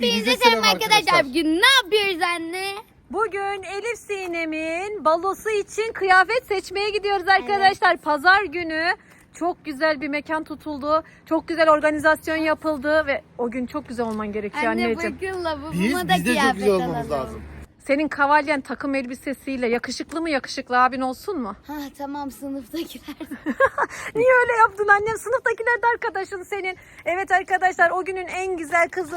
Hepinize selam arkadaşlar. Bugün ne yapıyoruz anne? Bugün Elif Sinem'in balosu için kıyafet seçmeye gidiyoruz arkadaşlar. Pazar günü çok güzel bir mekan tutuldu. Çok güzel organizasyon yapıldı ve o gün çok güzel olman gerekiyor Anne anneciğim. bakın lavaboma Biz, da biz de çok kıyafet güzel olmamız alalım. lazım. Senin kavalyen takım elbisesiyle yakışıklı mı yakışıklı abin olsun mu? Ha tamam sınıftakiler. Niye öyle yaptın annem? Sınıftakiler de arkadaşın senin. Evet arkadaşlar o günün en güzel kızı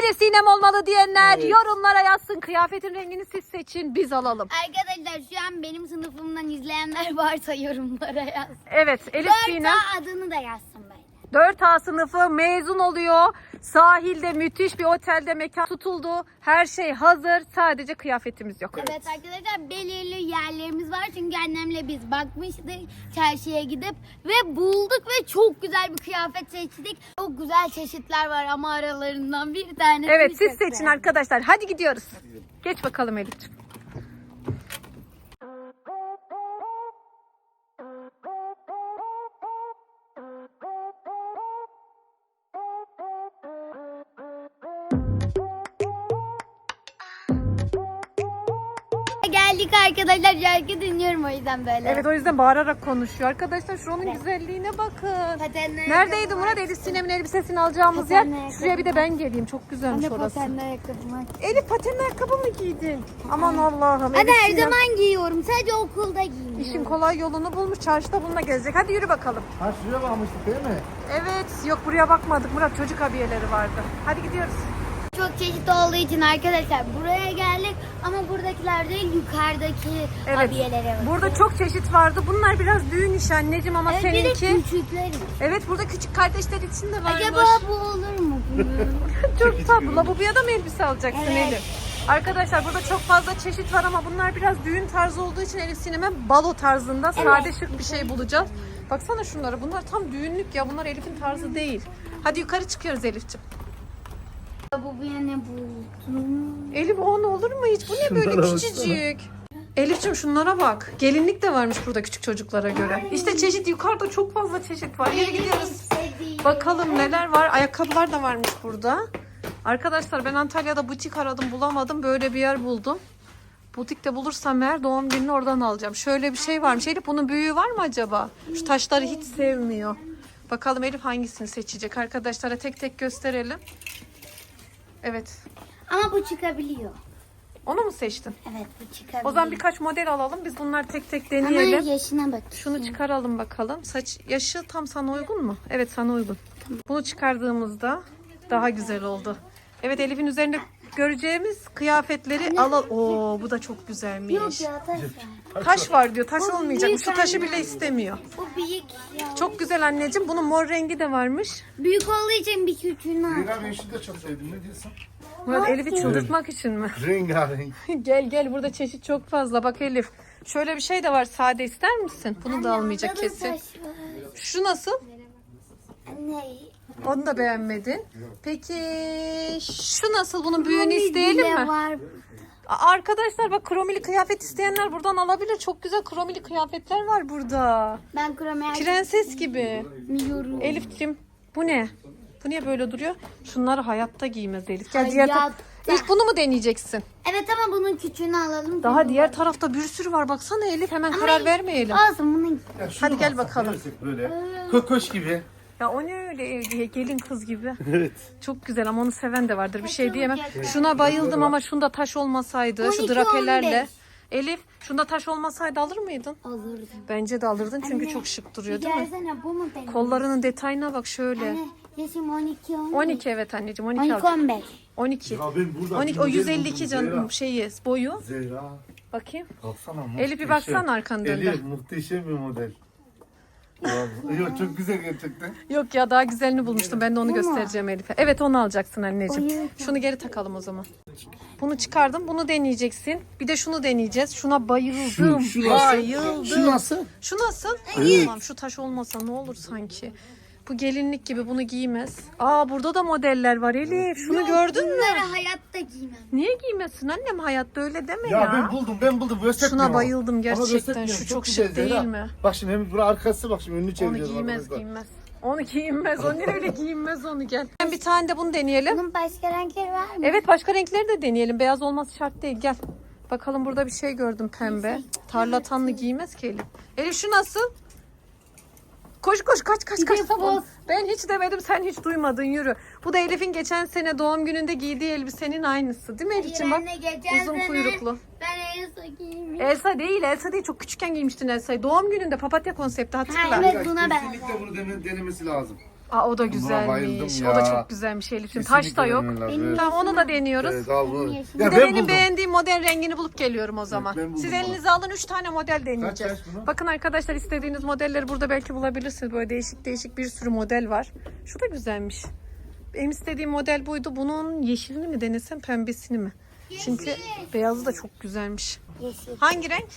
Elif Sinem olmalı diyenler Evet. yorumlara yazsın. Kıyafetin rengini siz seçin biz alalım. Arkadaşlar şu an benim sınıfımdan izleyenler varsa yorumlara yaz. Evet Elif Sinem. Adını da yazsın. 4A sınıfı mezun oluyor. Sahilde müthiş bir otelde mekan tutuldu. Her şey hazır. Sadece kıyafetimiz yok. Evet arkadaşlar belirli yerlerimiz var çünkü annemle biz bakmıştık çarşıya gidip ve bulduk ve çok güzel bir kıyafet seçtik. Çok güzel çeşitler var ama aralarından bir tanesi Evet siz seçin arkadaşlar. Hadi gidiyoruz. Geç bakalım Elif'ciğim. Geldik arkadaşlar şarkı dinliyorum o yüzden böyle. Evet o yüzden bağırarak konuşuyor. Arkadaşlar şuranın güzelliğine bakın. Patenle Neredeydi Murat? Elif Sinem'in elbisesini alacağımız yer. Şuraya bir de ben geleyim. Çok güzelmiş Anne orası. patenle ayakkabım var. Elif patenli ayakkabı mı giydin? Aman Allah'ım. Hadi Elif her Sinem zaman giyiyorum. Sadece okulda giymiyorum. İşin kolay yolunu bulmuş. Çarşıda bununla gezecek. Hadi yürü bakalım. Ha şuraya bakmıştık değil mi? Evet. Yok buraya bakmadık. Murat çocuk abiyeleri vardı. Hadi gidiyoruz. Çok çeşit olduğu için arkadaşlar buraya geldik ama buradakiler değil yukarıdaki Evet. abiyelere var. Burada çok çeşit vardı. Bunlar biraz düğün işi anneciğim ama Evet, seninki. küçükleri. Evet burada küçük kardeşler için de varmış. Acaba bu olur mu? Çok tatlı. Labubuya da mı elbise alacaksın Evet. Elif? Arkadaşlar burada çok fazla çeşit var ama bunlar biraz düğün tarzı olduğu için Elif Sinem'e balo tarzında sade şık bir şey bulacağız. Baksana şunlara. Bunlar tam düğünlük ya. Bunlar Elif'in tarzı değil. Hadi yukarı çıkıyoruz Elif'ciğim. Bu bir ne buldum? Elif o ne olur mu hiç? Bu ne böyle Şunlara küçücük? Elif'ciğim şunlara bak. Gelinlik de varmış burada küçük çocuklara göre. İşte çeşit yukarıda çok fazla çeşit var. Yürü gidiyoruz. Bakalım neler var. Ayakkabılar da varmış burada. Arkadaşlar ben Antalya'da butik aradım bulamadım. Böyle bir yer buldum. Butikte bulursam eğer doğum gününü oradan alacağım. Şöyle bir şey varmış. Elif bunun büyüğü var mı acaba? Şu taşları hiç sevmiyor. Bakalım Elif hangisini seçecek. Arkadaşlara tek tek gösterelim. Evet. Ama bu çıkabiliyor. Onu mu seçtin? Evet bu çıkabiliyor. O zaman birkaç model alalım. Biz bunları tek tek Ama deneyelim. yaşına bak. Şunu çıkaralım bakalım. Saç yaşı tam sana uygun mu? Evet sana uygun. Bunu çıkardığımızda daha güzel oldu. Evet Elif'in üzerinde göreceğimiz kıyafetleri alalım. Oo bu da çok güzelmiş. Yok ya taş var. Taş var diyor. Taş olmayacak. büyük Şu taşı anne. bile istemiyor. Bu büyük ya. Çok güzel anneciğim. Bunun mor rengi de varmış. Büyük olduğu için bir küçüğünü al. Ben şunu da çok sevdim. Ne diyorsun? Murat Elif'i çıldırtmak için mi? Rengarenk. gel gel burada çeşit çok fazla. Bak Elif. Şöyle bir şey de var. Sade ister misin? Bunu da almayacak Burada da kesin. taş var. Şu nasıl? Anne. Onu da beğenmedin. Peki şu nasıl? Bunun büyüğünü isteyelim mi? Var. Arkadaşlar bak kromili kıyafet isteyenler buradan alabilir. Çok güzel kromili kıyafetler var burada. Ben kromer Prenses gibi. biliyorum. Elif'ciğim bu ne? Bu niye böyle duruyor? Şunları hayatta giymez Elif. Gel diğer ta- Hayatta. İlk bunu mu deneyeceksin? Evet ama bunun küçüğünü alalım. Daha diğer tarafta bir sürü var. Baksana Elif hemen karar vermeyelim. Olsun bunun. Hadi gel bakalım. Böyle. Kokoş gibi. Ya o ne öyle gelin kız gibi. Evet. Çok güzel ama onu seven de vardır. Bir şey diyemem. Şuna bayıldım ama şunda taş olmasaydı. Şu 12, drapelerle. 15. Elif şunda taş olmasaydı alır mıydın? Alırdım. Bence de alırdın çünkü Anne, çok şık duruyor değil mi? gelsene bu mu benim? Kollarının detayına bak şöyle. Anne yaşım 12 15. 12 evet anneciğim 12 12 al. 15. 12. Ya ben burada 12 o bir model 152 buldum, canım şeyi boyu. Zehra. Bakayım. Baksana Elif bir muhteşem. baksana de. Elif muhteşem bir model. Yok çok güzel gerçekten. Yok ya daha güzelini bulmuştum. Ben de onu göstereceğim Elif'e. Evet onu alacaksın anneciğim. Şunu geri takalım o zaman. Bunu çıkardım. Bunu deneyeceksin. Bir de şunu deneyeceğiz. Şuna bayıldım. Şu, şu nasıl? bayıldım. Şu nasıl? Şu nasıl? Evet. Allah'ım şu taş olmasa ne olur sanki. Bu gelinlik gibi bunu giymez. Aa burada da modeller var Elif. Şunu gördün mü? Bunları hayatta giymem. Niye giymesin annem hayatta öyle deme ya. Ya, ben buldum ben buldum göstermiyorum. Şuna bayıldım gerçekten. Şu çok güzel şık değil mi? Bak şimdi hem bura arkası bak şimdi önünü Onu çeviriyoruz giymez arkadaşlar. giymez. Onu giyinmez. O ne öyle giyinmez onu gel. Ben bir tane de bunu deneyelim. Bunun başka renkleri var mı? Evet başka renkleri de deneyelim. Beyaz olması şart değil. Gel. Bakalım burada bir şey gördüm pembe. Tarlatanlı giymez ki Elif. Elif şu nasıl? Koş koş kaç kaç kaç. Tamam. Ben hiç demedim sen hiç duymadın yürü. Bu da Elif'in geçen sene doğum gününde giydiği elbisenin aynısı. Değil mi Elif'ciğim bak. Uzun kuyruklu. Ben Elsa giymiş. Elsa değil Elsa değil çok küçükken giymiştin Elsa'yı. Doğum gününde papatya konsepti hatırla. Ha, evet. buna Kesinlikle bunu dene- denemesi lazım. Aa, o da bayıldım güzelmiş. ya. O da çok güzelmiş Elif'ciğim. Taş da Kesinlikle yok. denemen lazım, evet. Tamam onu da deniyoruz. Evet, al bunu. Bir Ya de ben benim buldum. beğendiğim model rengini bulup geliyorum o zaman. ben buldum Siz onu. elinize alın 3 tane model deneyeceğiz. kaç bunu? Bakın arkadaşlar istediğiniz modelleri burada belki bulabilirsiniz. Böyle değişik değişik bir sürü model var. Şu da güzelmiş. Benim istediğim model buydu. Bunun yeşilini mi denesem pembesini mi? Çünkü beyazı da çok güzelmiş. Yeşil. Hangi renk?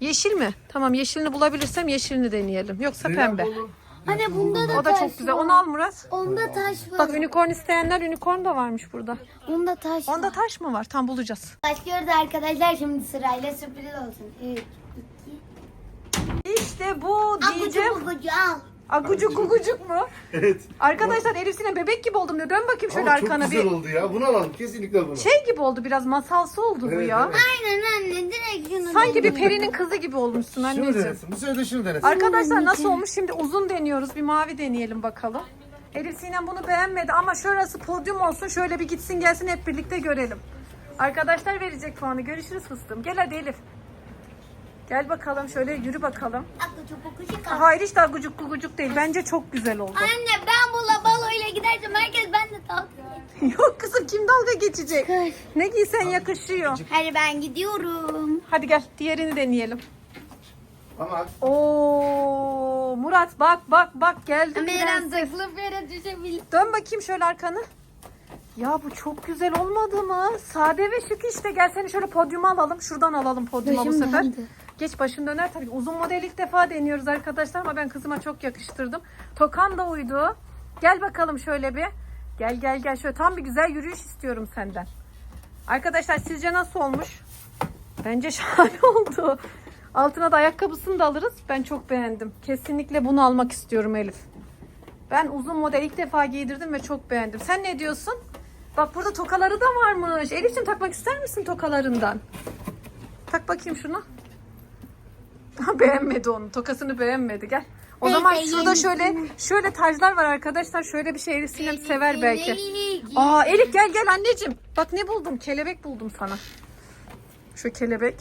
Yeşil mi? Tamam yeşilini bulabilirsem yeşilini deneyelim. Yoksa Zeynep pembe. oğlum, Anne bunda da O da taş çok güzel. var. Onu al Murat. Onda taş var. Bak unicorn isteyenler unicorn da varmış burada. Onda taş Onda var. taş mı var? Tam bulacağız. Başlıyoruz arkadaşlar şimdi sırayla sürpriz olsun. 3, 2, İşte bu diyeceğim. Al. Agucuk gugucuk mu? Evet. Arkadaşlar Elif Sinem bebek gibi oldum diyor. Dön bakayım şöyle Ama çok arkana güzel bir. oldu ya. Bunu alalım. Kesinlikle bunu. Şey gibi oldu biraz masalsı oldu bu Evet, ya. evet. Aynen anne direkt şunu Sanki bir perinin kızı gibi olmuşsun Şunu anneciğim. denesin. Bu sefer de şunu denesin. Arkadaşlar nasıl olmuş? Şimdi uzun deniyoruz. Bir mavi deneyelim bakalım. Elif Sinem bunu beğenmedi ama şurası podyum olsun. Şöyle bir gitsin gelsin hep birlikte görelim. Arkadaşlar verecek puanı. Görüşürüz fıstığım. Gel hadi Elif. Gel bakalım şöyle yürü bakalım. Hayır hiç daha gucuk gugucuk değil. Bence çok güzel oldu. Anne ben bununla baloyla gidersem herkes benimle dalga. Yok kızım kim dalga geçecek? Kız. Ne giysen yakışıyor. Hadi ben gidiyorum. Hadi gel diğerini deneyelim. Ama Oo Murat bak bak bak geldi prenses. takılıp yere düşebilir. Dön bakayım şöyle arkanı. Ya bu çok güzel olmadı mı? Sade ve şık işte. Gel seni şöyle podyuma alalım. Şuradan alalım podyuma bu Başım sefer. döndü. Geç başın döner tabii. Uzun model ilk defa deniyoruz arkadaşlar ama ben kızıma çok yakıştırdım. Tokan da uydu. Gel bakalım şöyle bir. Gel gel gel şöyle tam bir güzel yürüyüş istiyorum senden. Arkadaşlar sizce nasıl olmuş? Bence şahane oldu. Altına da ayakkabısını da alırız. Ben çok beğendim. Kesinlikle bunu almak istiyorum Elif. Ben uzun model ilk defa giydirdim ve çok beğendim. Sen ne diyorsun? Bak burada tokaları da varmış. Elif'ciğim takmak ister misin tokalarından? Tak bakayım şunu. Beğenmedi onu. Tokasını beğenmedi. Gel. O zaman şurada şöyle şöyle taclar var arkadaşlar. Şöyle bir şey Elif Sinem sever belki. Aa Elif gel gel anneciğim. Bak ne buldum. Kelebek buldum sana. Şu kelebek.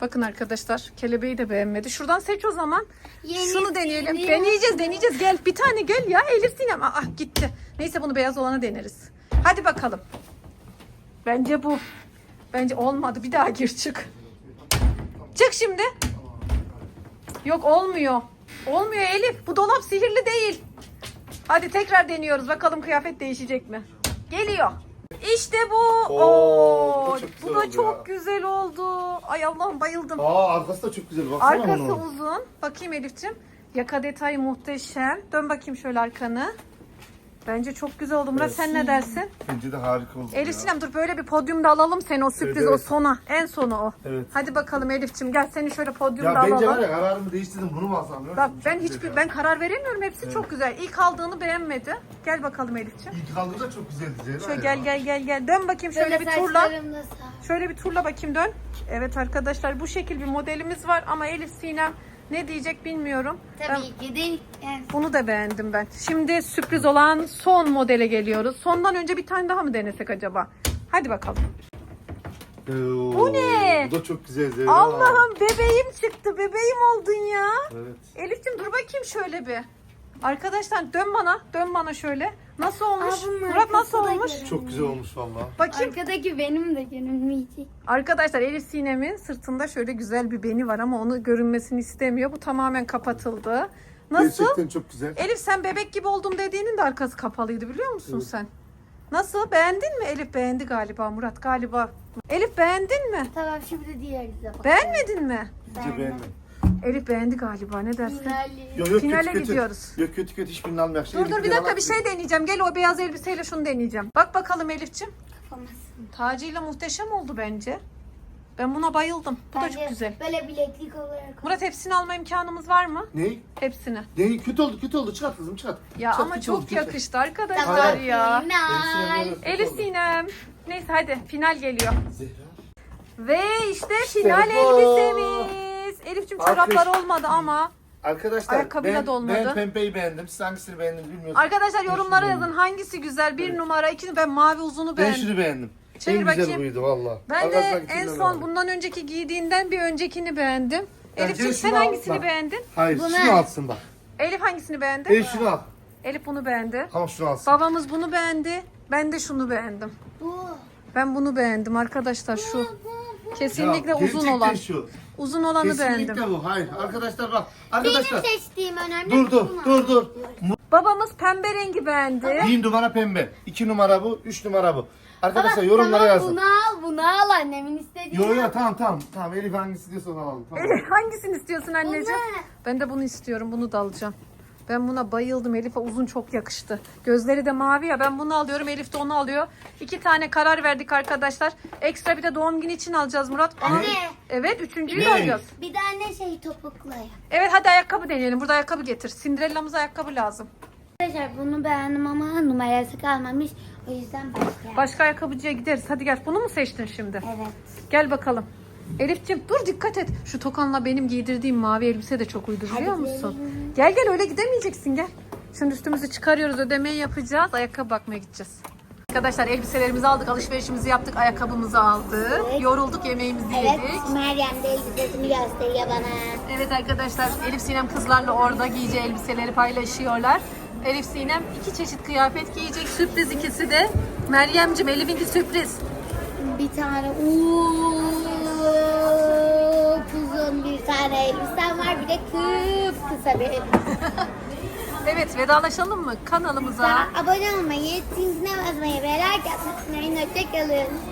Bakın arkadaşlar kelebeği de beğenmedi. Şuradan seç o zaman. Yenisini Şunu deneyelim. Deneyeceğiz deneyeceğiz. Gel bir tane gel ya Elif Sinem. Aa gitti. Neyse bunu beyaz olana deneriz. Hadi bakalım. Bence bu. Bence olmadı. Bir daha gir çık. Çık şimdi. Yok olmuyor. Olmuyor Elif. Bu dolap sihirli değil. Hadi tekrar deniyoruz. Bakalım kıyafet değişecek mi? Geliyor. İşte bu. Oo, Oo, bu çok güzel bu da oldu çok ya. güzel oldu. Ay Allah'ım bayıldım. Aa arkası da çok güzel. Baksana Arkası onu. uzun. Bakayım Elif'ciğim. Yaka detayı muhteşem. Dön bakayım şöyle arkanı. Bence çok güzel oldu. Murat sen ne dersin? Bence de harika oldu. Elif ya. Sinem dur böyle bir podyumda alalım seni o sürpriz Evet, o evet. sona. En sonu o. Evet. Hadi bakalım Elif'ciğim gel seni şöyle podyumda Ya bence alalım. var ya kararımı değiştirdim. Bunu mu alsam? Bak ben güzel hiçbir ben karar veremiyorum. Hepsi çok güzel. İlk aldığını beğenmedi. Gel bakalım Elif'ciğim. İlk aldığımda çok güzeldi Zehra Şöyle gel gel gel gel. Dön bakayım şöyle Böyle bir turla. Şöyle bir turla bakayım dön. Evet arkadaşlar bu şekil bir modelimiz var ama Elif Sinem ne diyecek bilmiyorum. Ben Tabii ki değil. Yani bunu da beğendim ben. Şimdi sürpriz olan son modele geliyoruz. Sondan önce bir tane daha mı denesek acaba? Hadi bakalım. Oo, Bu ne? Bu da çok güzel Zehra. Allah'ım bebeğim çıktı. Bebeğim oldun ya. Evet. Elif'ciğim dur bakayım şöyle bir. Arkadaşlar dön bana. Dön bana şöyle. Nasıl olmuş? Aa, bunun Murat nasıl olmuş? Çok güzel olmuş valla. Bakayım. Arkadaki benim de görünmeyecek. Arkadaşlar Elif Sinem'in sırtında şöyle güzel bir beni var ama onu görünmesini istemiyor. Bu tamamen kapatıldı. Nasıl? Gerçekten çok güzel. Elif sen bebek gibi oldum dediğinin de arkası kapalıydı biliyor musun sen? Nasıl? Beğendin mi? Elif beğendi galiba Murat galiba. Elif beğendin mi? Tamam şimdi diğerine bakalım. Beğenmedin mi? İyice beğendim. Elif beğendi galiba ne dersin? Finali. Yok yok Finale kötü kötü. gidiyoruz. Yok kötü kötü hiçbirini almayak. Dur dur bir dakika bir şey deneyeceğim. Gel o beyaz elbiseyle şunu deneyeceğim. Bak bakalım Elif'ciğim. Yapamazsın. Tacıyla muhteşem oldu bence. Ben buna bayıldım. Bu da çok güzel. Böyle bileklik olarak. Murat hepsini alma imkanımız var mı? Ne? Hepsini. Ne? Kötü oldu kötü oldu çıkart kızım çıkart. Ya Çıkart, ama kötü çok oldu, kötü. yakıştı arkadaşlar Hayır. ya. Final. Elif Sinem. Neyse hadi final geliyor. Zehra. Ve işte final bu. elbisemiz. Elif'cim çoraplar Alkış. olmadı ama. Arkadaşlar Ayakkabıyla ben, da olmadı. ben pembeyi beğendim. Siz hangisini beğendiniz bilmiyorum. Arkadaşlar yorumlara şunu yazın hangisi güzel. Bir numara, iki ben mavi uzunu Ben beğendim. şunu beğendim. Çevir en güzel bakayım. buydu valla. Ben de en son aldım? bundan önceki giydiğinden bir öncekini beğendim. Bence Elif'ciğim sen şunu al, hangisini bak. beğendin? Hayır Bunu- şunu alsın bak. Elif hangisini beğendi? Elif şunu al. Elif bunu beğendi. Tamam şunu alsın. Babamız bunu beğendi. Ben de şunu beğendim. Bu. Ben bunu beğendim arkadaşlar şu. Kesinlikle Ya, uzun gerçekten olan. Şu. Uzun olanı Kesinlikle beğendim. bu. Hayır arkadaşlar bak. Benim Arkadaşlar. seçtiğim önemli. Dur dur dur dur. Mu- Babamız pembe rengi beğendi. Bir numara pembe. iki numara bu. Üç numara bu. Baba, Arkadaşlar yorumlara tamam, yazın. Bunu al, bunu al annemin istediğini. Yo yo tamam tamam. Tamam Elif hangisi diyorsa onu alalım. Tamam. Elif hangisini istiyorsun anneciğim? Bunu. Ben de bunu istiyorum. Bunu da alacağım. Ben buna bayıldım. Elif'e uzun çok yakıştı. Gözleri de mavi ya. Ben bunu alıyorum. Elif de onu alıyor. İki tane karar verdik arkadaşlar. Ekstra bir de doğum günü için alacağız Murat. Onu- Anne. Evet üçüncüyü Ne? alacağız. Bir tane şey topuklu. Evet hadi ayakkabı deneyelim. Burada ayakkabı getir. Cinderella'mıza ayakkabı lazım. Arkadaşlar bunu beğendim ama numarası kalmamış. O yüzden başka. Başka ayakkabıcıya gideriz. Hadi gel. Bunu mu seçtin şimdi? Evet. Gel bakalım. Elif'ciğim dur dikkat et. Şu tokanla benim giydirdiğim mavi elbise de çok uydu biliyor musun? Gel gel öyle gidemeyeceksin gel. Şimdi üstümüzü çıkarıyoruz ödemeyi yapacağız. Ayakkabı bakmaya gideceğiz. Arkadaşlar elbiselerimizi aldık, alışverişimizi yaptık, ayakkabımızı aldık. Evet. Yorulduk, yemeğimizi Evet. yedik. Meryem de elbisesini gösteriyor bana. Evet arkadaşlar Elif Sinem kızlarla orada giyeceği elbiseleri paylaşıyorlar. Elif Sinem iki çeşit kıyafet giyecek. Sürpriz ikisi de. Meryem'cim Elif'inki sürpriz. Bir tane uuu bir tane elbisem var. Bir de kıp kısa bir elbise. Evet vedalaşalım mı kanalımıza? Abone olmayı, zincirine basmayı ve like unutmayın. Hoşçakalın.